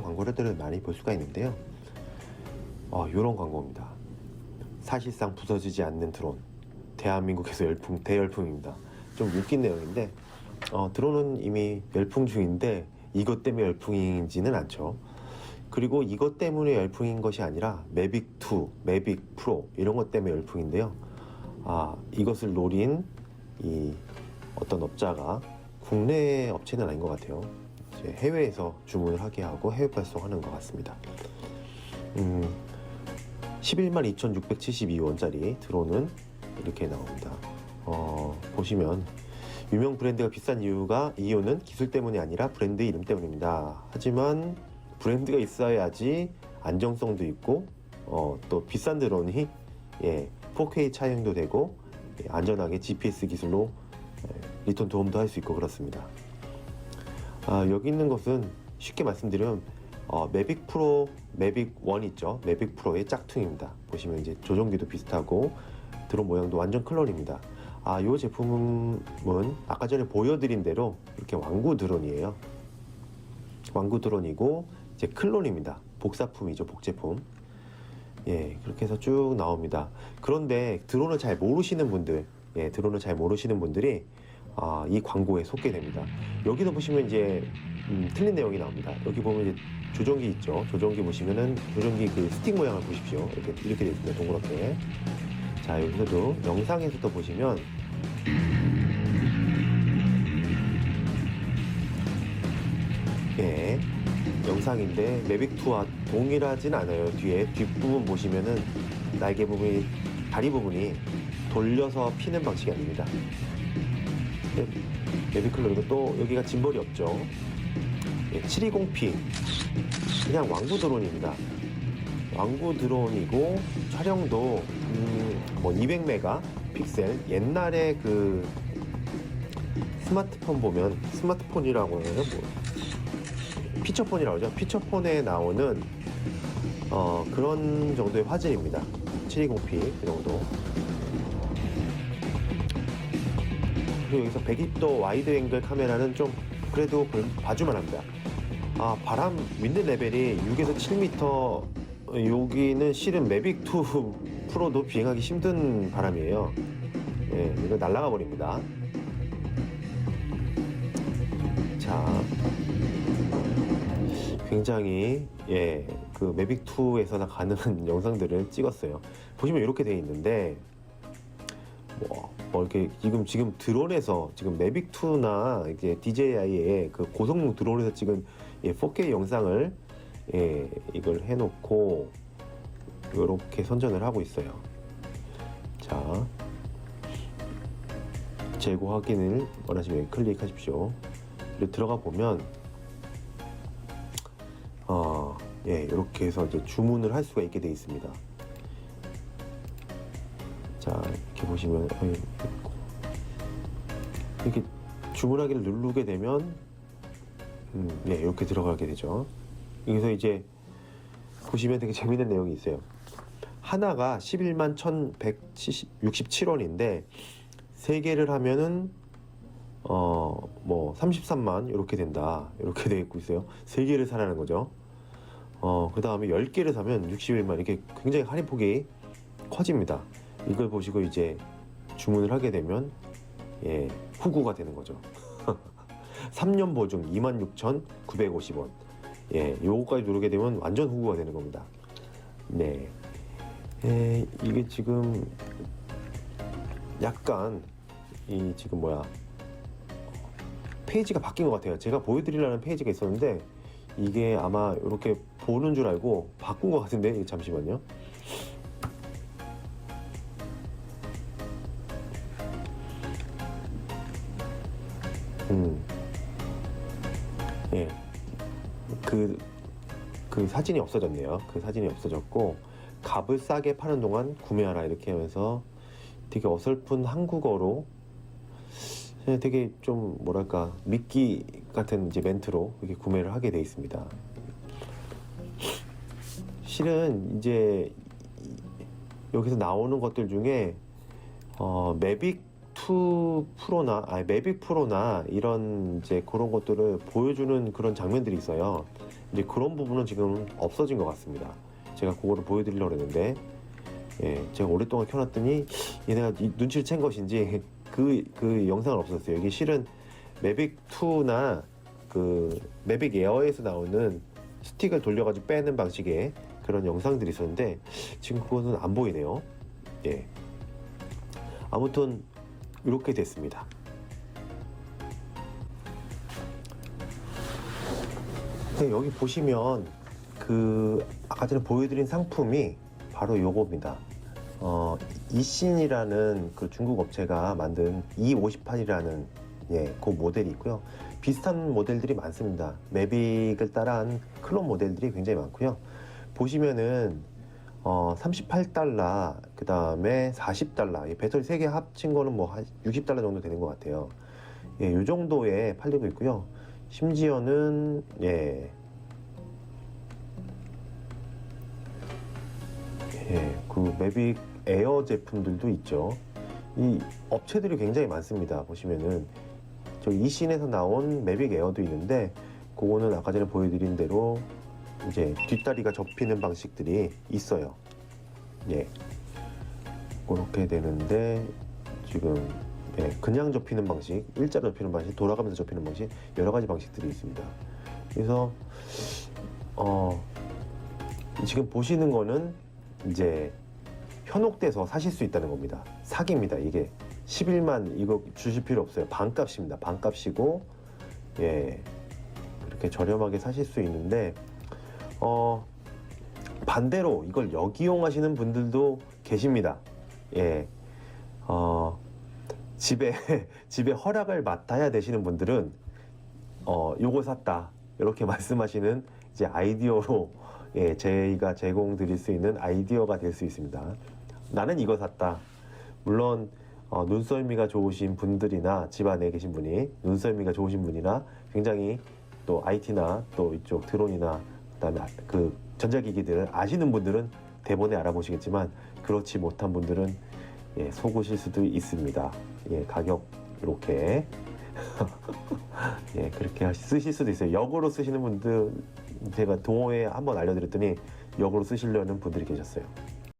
광고들을 많이 볼 수가 있는데요. 어, 이런 광고입니다. 사실상 부서지지 않는 드론. 대한민국에서 열풍, 대열풍입니다. 좀 웃긴 내용인데, 어, 드론은 이미 열풍 중인데, 이것 때문에 열풍인지는 않죠. 그리고 이것 때문에 열풍인 것이 아니라, 매빅 2, 매빅 프로, 이런 것 때문에 열풍인데요. 아, 이것을 노린 이 어떤 업자가 국내 업체는 아닌 것 같아요. 이제 해외에서 주문을 하게 하고 해외 발송하는 것 같습니다. 음, 11만 2,672원짜리 드론은 이렇게 나옵니다. 어, 보시면 유명 브랜드가 비싼 이유가 이유는 기술 때문이 아니라 브랜드 이름 때문입니다. 하지만 브랜드가 있어야지 안정성도 있고 어, 또 비싼 드론이 예, 4K 촬영도 되고 예, 안전하게 GPS 기술로 예, 리턴 도움도 할 수 있고 그렇습니다. 아, 여기 있는 것은 쉽게 말씀드리면 어, 매빅 프로, 매빅 1 있죠. 매빅 프로의 짝퉁입니다. 보시면 이제 조종기도 비슷하고 드론 모양도 완전 클론입니다. 아, 이 제품은 아까 전에 보여드린 대로 이렇게 왕구 드론이에요. 왕구 드론이고 이제 클론입니다. 복사품이죠, 복제품. 예, 그렇게 해서 쭉 나옵니다. 그런데 드론을 잘 모르시는 분들, 예, 드론을 잘 모르시는 분들이 아, 이 광고에 속게 됩니다. 여기도 보시면 이제 음, 틀린 내용이 나옵니다. 여기 보면 이제 조종기 있죠. 조종기 보시면은 조종기 그 스틱 모양을 보십시오. 이렇게 이렇게 되어 있습니다. 동그랗게. 자 여기서도 영상에서도 보시면 예 영상인데 매빅2와 동일하진 않아요. 뒤에 뒷부분 보시면은 날개 부분이 다리 부분이 돌려서 피는 방식이 아닙니다. 네, 매비클로 이거 또 여기가 짐벌이 없죠. 예, 720p 그냥 왕구 드론입니다. 왕구 드론이고 촬영도 음, 뭐 200메가 픽셀. 옛날에 그 스마트폰 보면 스마트폰이라고 해요 뭐 피처폰이라고 하죠. 피처폰에 나오는 어, 그런 정도의 화질입니다. 720p 그 정도 그리고 여기서 120도 와이드 앵글 카메라는 좀 그래도 볼- 봐주만 합니다. 아, 바람, 윈드 레벨이 6에서 7m, 여기는 실은 매빅2 프로도 비행하기 힘든 바람이에요. 예, 이거 날아가 버립니다. 자, 굉장히, 예, 그 매빅2에서나 가능한 영상들을 찍었어요. 보시면 이렇게 돼 있는데, 뭐, 뭐 이렇게 지금 지금 드론에서 지금 매빅 2나 이제 DJI의 그 고성능 드론에서 찍은 예, 4K 영상을 예, 이걸 해놓고 이렇게 선전을 하고 있어요. 자, 재고 확인을 원하시면 클릭하십시오. 그리고 들어가 보면 어, 예, 이렇게 해서 이제 주문을 할 수가 있게 되어 있습니다. 보시면 어, 있고. 이렇게 주문하기를 누르게 되면 음, 네 이렇게 들어가게 되죠. 여기서 이제 보시면 되게 재밌는 내용이 있어요. 하나가 11만 1,167원인데 세 개를 하면은 어 뭐 33만 이렇게 된다 이렇게 되어 있고 있어요. 세 개를 사라는 거죠. 어그 다음에 10개를 사면 61만 이렇게 굉장히 할인폭이 커집니다. 이걸 보시고 이제 주문을 하게 되면 예, 후구가 되는 거죠. 3년 보증 26,950원. 예, 요거까지 누르게 되면 완전 후구가 되는 겁니다. 네. 예, 이게 지금 약간 이 지금 뭐야 페이지가 바뀐 것 같아요. 제가 보여드리려는 페이지가 있었는데 이게 아마 이렇게 보는 줄 알고 바꾼 것 같은데 잠시만요. 음. 예. 그, 그 사진이 없어졌네요. 그 사진이 없어졌고, 값을 싸게 파는 동안 구매하라. 이렇게 하면서 되게 어설픈 한국어로 예, 되게 좀 뭐랄까, 미끼 같은 이제 멘트로 이렇게 구매를 하게 돼 있습니다. 실은 이제 이- 여기서 나오는 것들 중에 어, 매빅 2 프로나 아니 매빅 프로나 이런 이제 그런 것들을 보여주는 그런 장면들이 있어요. 이제 그런 부분은 지금 없어진 것 같습니다. 제가 그거를 보여드리려고 했는데 예, 제가 오랫동안 켜놨더니 얘네가 이 눈치를 챈 것인지 그, 그 영상은 없었어요. 이게 실은 매빅 2나 그 매빅 에어에서 나오는 스틱을 돌려가지고 빼는 방식의 그런 영상들이 있었는데 지금 그거는 안 보이네요. 예. 아무튼 이렇게 됐습니다. 네, 여기 보시면 그 아까 전에 보여드린 상품이 바로 요겁니다. 어, 이신이라는 그 중국 업체가 만든 E58이라는 예, 그 모델이 있고요. 비슷한 모델들이 많습니다. 매빅을 따라한 클론 모델들이 굉장히 많고요. 보시면은 어, 38달러, 그 다음에 40달러, 이 배터리 3개 합친 거는 뭐 한 60달러 정도 되는 것 같아요. 예, 요 정도에 팔리고 있고요. 심지어는, 예, 예, 그 매빅 에어 제품들도 있죠. 이 업체들이 굉장히 많습니다. 보시면은 저 이신에서 나온 매빅 에어도 있는데 그거는 아까 전에 보여드린 대로 이제 뒷다리가 접히는 방식들이 있어요. 예, 그렇게 되는데 지금 예, 그냥 접히는 방식, 일자로 접히는 방식, 돌아가면서 접히는 방식 여러 가지 방식들이 있습니다. 그래서 어 지금 보시는 거는 이제 현혹돼서 사실 수 있다는 겁니다. 사기입니다. 이게 11만 이거 주실 필요 없어요. 반값입니다. 반값이고 예 그렇게 저렴하게 사실 수 있는데 어 반대로 이걸 역이용하시는 분들도 계십니다. 예. 어 집에 집에 허락을 맡아야 되시는 분들은 어 요거 샀다. 이렇게 말씀하시는 이제 아이디어로 예, 저희가 제공 드릴 수 있는 아이디어가 될 수 있습니다. 나는 이거 샀다. 물론 어, 눈썰미가 좋으신 분들이나 집안에 계신 분이 눈썰미가 좋으신 분이나 굉장히 또 IT나 또 이쪽 드론이나 그다음에 아- 그 전자기기들을 아시는 분들은 대본에 알아보시겠지만 그렇지 못한 분들은 예, 속으실 수도 있습니다. 예, 가격 이렇게 예, 그렇게 하시- 쓰실 수도 있어요. 역으로 쓰시는 분들 제가 동호회 한번 알려드렸더니 역으로 쓰시려는 분들이 계셨어요.